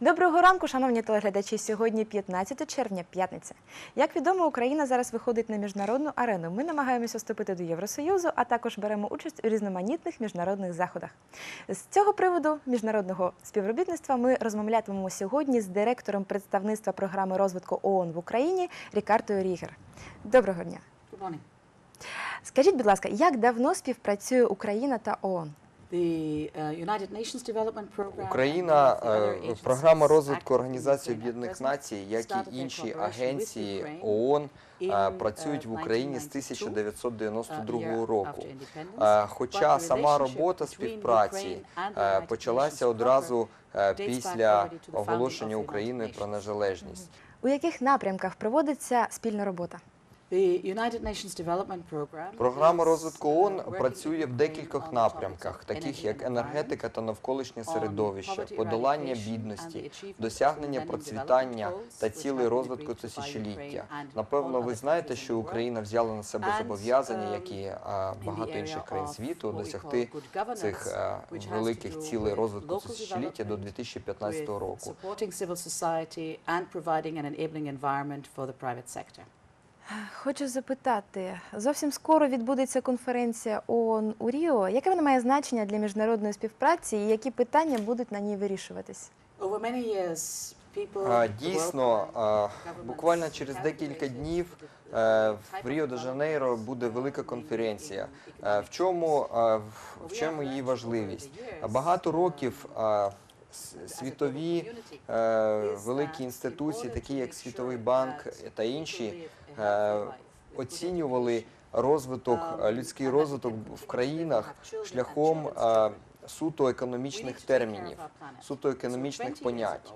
Доброго ранку, шановні телеглядачі. Сьогодні 15 червня, п'ятниця. Як відомо, Україна зараз виходить на міжнародну арену. Ми намагаємося вступити до Євросоюзу, а також беремо участь у різноманітних міжнародних заходах. З цього приводу міжнародного співробітництва ми розмовлятимемо сьогодні з директором представництва програми розвитку ООН в Україні Рікартою Рігер. Доброго дня. Скажіть, будь ласка, як давно співпрацює Україна та ООН? The uh, United Nations Development Program Україна, е, програма розвитку Організації Об'єднаних Націй, як і інші агенції ООН, е, працюють uh, в Україні з 1992, uh, 1992 year року. Е, Хоча сама робота співпраці е, почалася одразу е, після оголошення Україною про незалежність. У яких напрямках проводиться спільна робота? Програма розвитку uh, ООН працює в декількох напрямках, таких як енергетика та навколишнє середовище, подолання бідності, досягнення процвітання та been розвитку тисячоліття. Напевно, ви знаєте, що. Україна взяла на себе зобов'язання, um, in the багато інших країн світу досягти цих е, великих цілей розвитку тисячоліття до development, 2015 with року. Хочу запитати, зовсім скоро відбудеться конференція ООН у Ріо. Яке вона має значення для міжнародної співпраці і які питання будуть на ній вирішуватись? Дійсно, буквально через декілька днів е, в Ріо-де-Жанейро буде велика конференція. Е, В чому, е, в- чому її важливість? Багато uh, років світові е, великі інституції, такі як Світовий банк та інші, е, оцінювали розвиток, um, е, людський розвиток в країнах шляхом е, суто економічних термінів, суто економічних 20 years понять.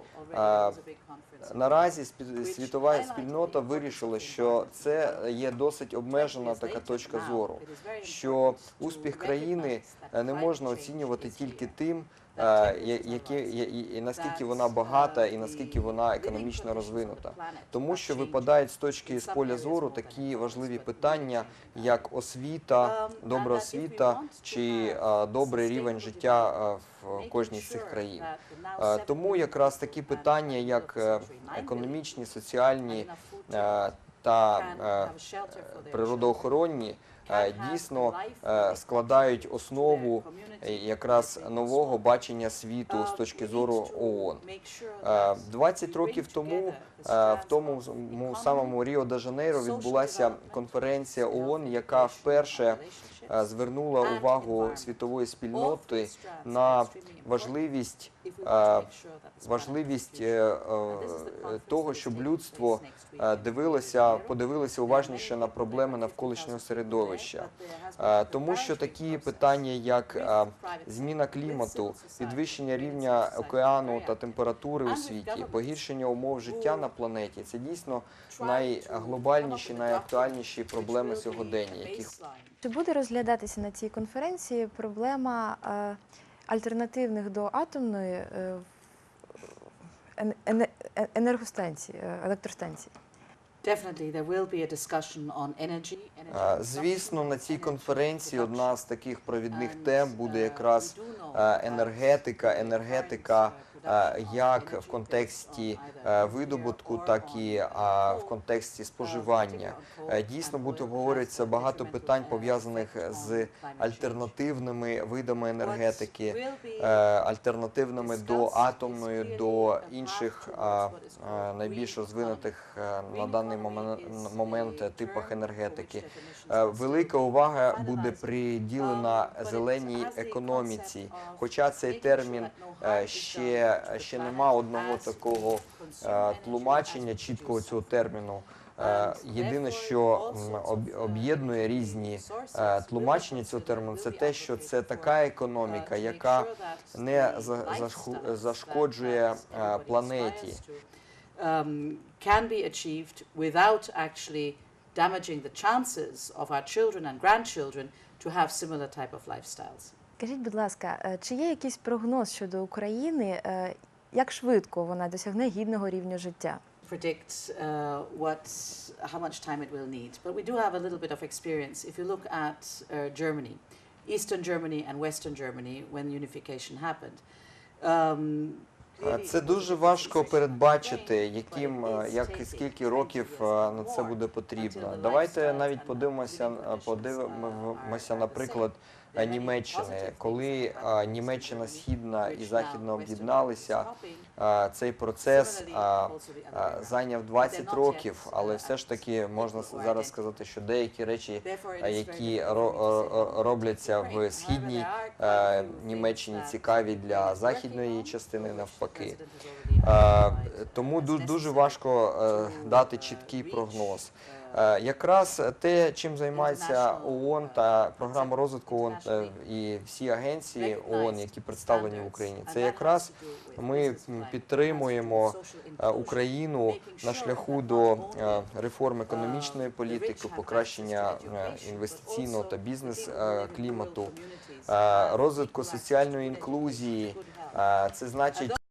Наразі світова спільнота вирішила, що це є досить обмежена така точка зору, що успіх країни е, не можна оцінювати тільки тим, Е, які, і- наскільки вона багата, і uh, наскільки вона економічно розвинута. Тому що випадають з точки з поля зору такі важливі питання, як освіта, Um, добра освіта чи е, добрий рівень життя е, в кожній з цих країн. Е, Тому 7 якраз такі питання, як the е, 9 billion економічні, соціальні е, та е, природоохоронні е, дійсно е, складають основу е, якраз нового бачення світу з Uh, точки зору ООН. make sure Е, that 20 we років тому е, в тому самому Ріо де Жанейро відбулася конференція ООН, яка вперше е, звернула увагу світової спільноти на важливість е, важливість е, е, того, щоб людство е, дивилося, подивилося уважніше на проблеми навколишнього 50,000 people середовища. Тому що такі питання, як зміна клімату, підвищення рівня океану та температури у світі, погіршення умов життя на планеті це дійсно найглобальніші, найактуальніші проблеми сьогодення, яких Чи буде розглядатися на цій конференції проблема е, альтернативних до атомної е, е- енергостанцій, е, електростанцій? Звісно, на цій конференції одна з таких провідних тем буде uh, якраз е, енергетика, енергетика uh, е, як в контексті е, видобутку, так і е, uh, в контексті Uh, споживання. Е, Дійсно буде a багато питань uh, пов'язаних з альтернативними видами енергетики, е, альтернативними до атомної, до інших найбільш розвинутих е, на даний момент, типах енергетики. Е, Велика увага буде приділена Um, зеленій економіці. Хоча цей термін е, ще, ще нема одного такого е, тлумачення чіткого цього терміну. Е, Єдине, що uh, об'єднує різні е, тлумачення цього терміну, це те, що це така uh, економіка, яка не зашкоджує е, планеті. um, can be achieved without actually damaging the chances of our children and grandchildren to have similar type of lifestyles. Скажіть, будь ласка, е, чи є якийсь прогноз щодо України, е, як швидко вона досягне гідного рівня життя? predict uh, what, how much time it will need. But we do have a little bit of experience. If you look at uh, Germany, Eastern Germany and Western Germany, when unification happened, um, Е, Це дуже важко передбачити, яким е, як і скільки років е, на це буде потрібно. Давайте навіть подивимося, е, подивимося, наприклад, е, Німеччини, коли е, Німеччина східна і західна об'єдналися. е, Цей процес е, е, зайняв 20 років, але все ж таки можна зараз сказати, що деякі речі, е, які ро- ро- робляться в східній е, Німеччині, цікаві для західної частини навпаки. Е, Тому дуже важко е, дати чіткий прогноз. Е, Якраз те, чим займається ООН та програма розвитку ООН е, і всі агенції ООН, які представлені в Україні, це якраз ми підтримуємо е, Україну на шляху до е, реформ економічної політики, покращення е, інвестиційного та бізнес е, клімату, е, розвитку соціальної інклюзії. Е, Це значить